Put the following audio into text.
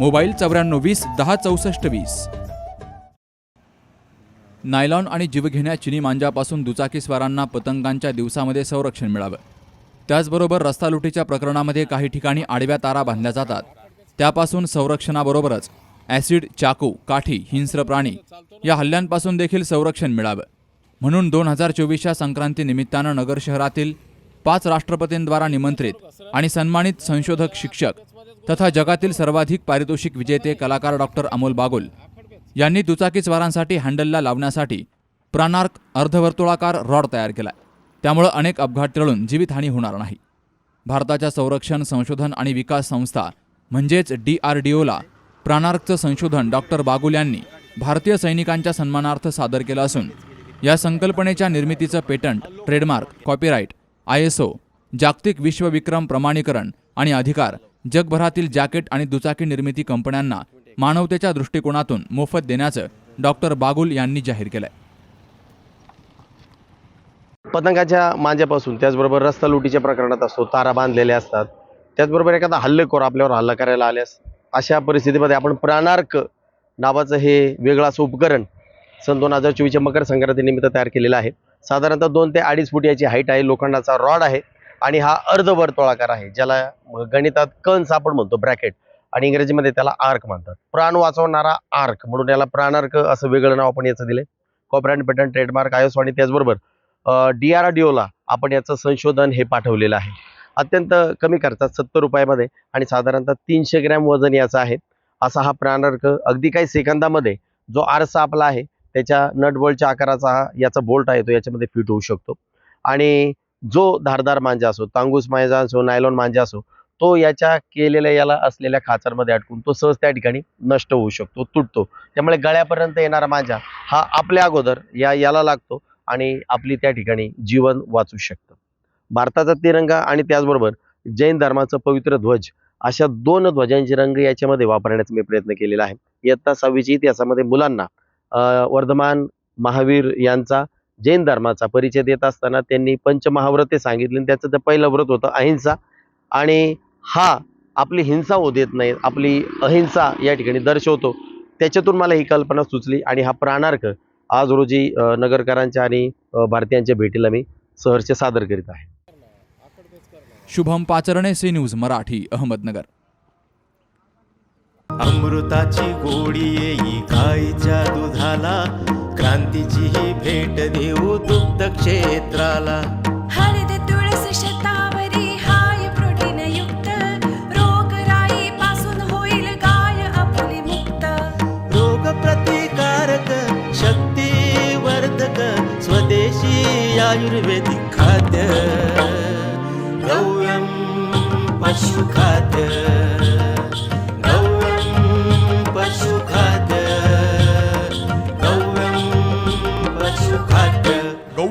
Mobile चौऱ्याण्णव वीस दहा चौसष्ट वीस. नायलॉन आणि जीवघेण्या चिनी मांजापासून दुचाकीस्वारांना पतंगांच्या दिवसामध्ये संरक्षण मिळावं. त्याचबरोबर रस्ता लुटीच्या प्रकरणामध्ये काही ठिकाणी आडव्या तारा बांधल्या जातात. त्यापासून संरक्षणाबरोबरच ॲसिड चाकू काठी हिंस्र प्राणी या हल्ल्यांपासून देखील संरक्षण मिळावं. म्हणून दोन हजार चोवीसच्या संक्रांती निमित्तानं नगर शहरातील पाच राष्ट्रपतींद्वारा निमंत्रित आणि सन्मानित संशोधक शिक्षक तथा जगातील सर्वाधिक पारितोषिक विजेते कलाकार डॉक्टर अमोल बागुल यांनी दुचाकीस्वारांसाठी हँडलला लावण्यासाठी प्राणार्क अर्धवर्तुळाकार रॉड तयार केलाय. त्यामुळं अनेक अपघात टळून जीवितहानी होणार नाही. भारताच्या संरक्षण संशोधन आणि विकास संस्था म्हणजेच डी आर डी ओला प्राणार्कचं संशोधन डॉक्टर बागुल यांनी भारतीय सैनिकांच्या सन्मानार्थ सादर केलं असून या संकल्पनेच्या निर्मितीचं patent trademark copyright I S O जागतिक विश्वविक्रम प्रमाणीकरण आणि अधिकार जगभरातील जॅकेट आणि दुचाकी निर्मिती कंपन्यांना मानवतेच्या दृष्टिकोनातून मोफत देण्याचं डॉक्टर बागुल यांनी जाहीर केलंय. पतंगाच्या मांज्यापासून त्याचबरोबर रस्ता लुटीच्या प्रकरणात असतो तारा बांधलेल्या असतात त्याचबरोबर एखादा हल्लेखोर आपल्यावर हल्ला करायला आल्यास अशा परिस्थितीमध्ये आपण प्राणार्क नावाचं हे वेगळं असं उपकरण सन दोन हजार चोवीसच्या मकर संक्रांतीनिमित्त तयार केलेलं आहे. साधारणतः दोन ते अडीच फूट याची हाईट आहे लोखंडाचा रॉड आहे. आणि हा अर्धवर्तुळाकार आहे ज्याला गणितात कंस आपण म्हणतो ब्रॅकेट. आणि इंग्रजीमध्ये त्याला आर्क म्हणतात. प्राण वाचवणारा आर्क म्हणून याला प्राणार्क असं वेगळं नाव आपण याचं दिलंय. कॉपरॅन्ट पेटंट ट्रेडमार्क आयोस आणि त्याचबरोबर डी आर डी ओला आपण याचं संशोधन हे पाठवलेलं आहे. अत्यंत कमी खर्चात सत्तर रुपयामध्ये आणि साधारणतः तीनशे ग्रॅम वजन याचं आहे. असा हा प्राणार्क अगदी काही सेकंदामध्ये जो आरसा आपला आहे त्याच्या नटबोल्टच्या आकाराचा हा याचा बोल्ट आहे तो याच्यामध्ये फिट होऊ शकतो. आणि जो धारदार मांजा असो तांगूस मांजा असो नायलॉन मांजा असो तो याच्या केलेल्या याला असलेल्या खाचारमध्ये अडकून तो सहज त्या ठिकाणी नष्ट होऊ शकतो तुटतो. त्यामुळे गळ्यापर्यंत येणारा मांजा हा आपल्या अगोदर या याला लागतो आणि आपली त्या ठिकाणी जीवन वाचू शकतं. भारताचा तिरंगा आणि त्याचबरोबर जैन धर्माचं पवित्र ध्वज अशा दोन ध्वजांचे रंग याच्यामध्ये वापरण्याचा मी प्रयत्न केलेला आहे. इयत्ता सहावीच्या इतिहासामध्ये मुलांना वर्धमान महावीर यांचा जैन धर्माचा परिचय देत असताना त्यांनी पंचमहाव्रते सांगितली आणि त्याचं ते पहिलं व्रत होतं अहिंसा. आणि हा आपली हिंसा होऊ देत नाही आपली अहिंसा या ठिकाणी दर्शवतो. त्याच्यातून मला ही कल्पना सुचली आणि हा प्राणार्क आज रोजी नगरकरांच्या आणि भारतीयांच्या भेटीला मी सहर्ष सादर करीत आहे. Shubham Pacharne C news Marathi Ahmednagar. अमृताची गोडी येई गाईच्या दुधाला क्रांतीची ही भेट देऊ दुग्ध क्षेत्राला. हळद तुळस शतावरी हाय प्रोटीन युक्त रोगराई पासून होईल गाय आपली मुक्त रोग प्रतिकारक शक्ती वर्धक स्वदेशी आयुर्वेदिक खाद्य. गौयम पशुखाद्य. गौयम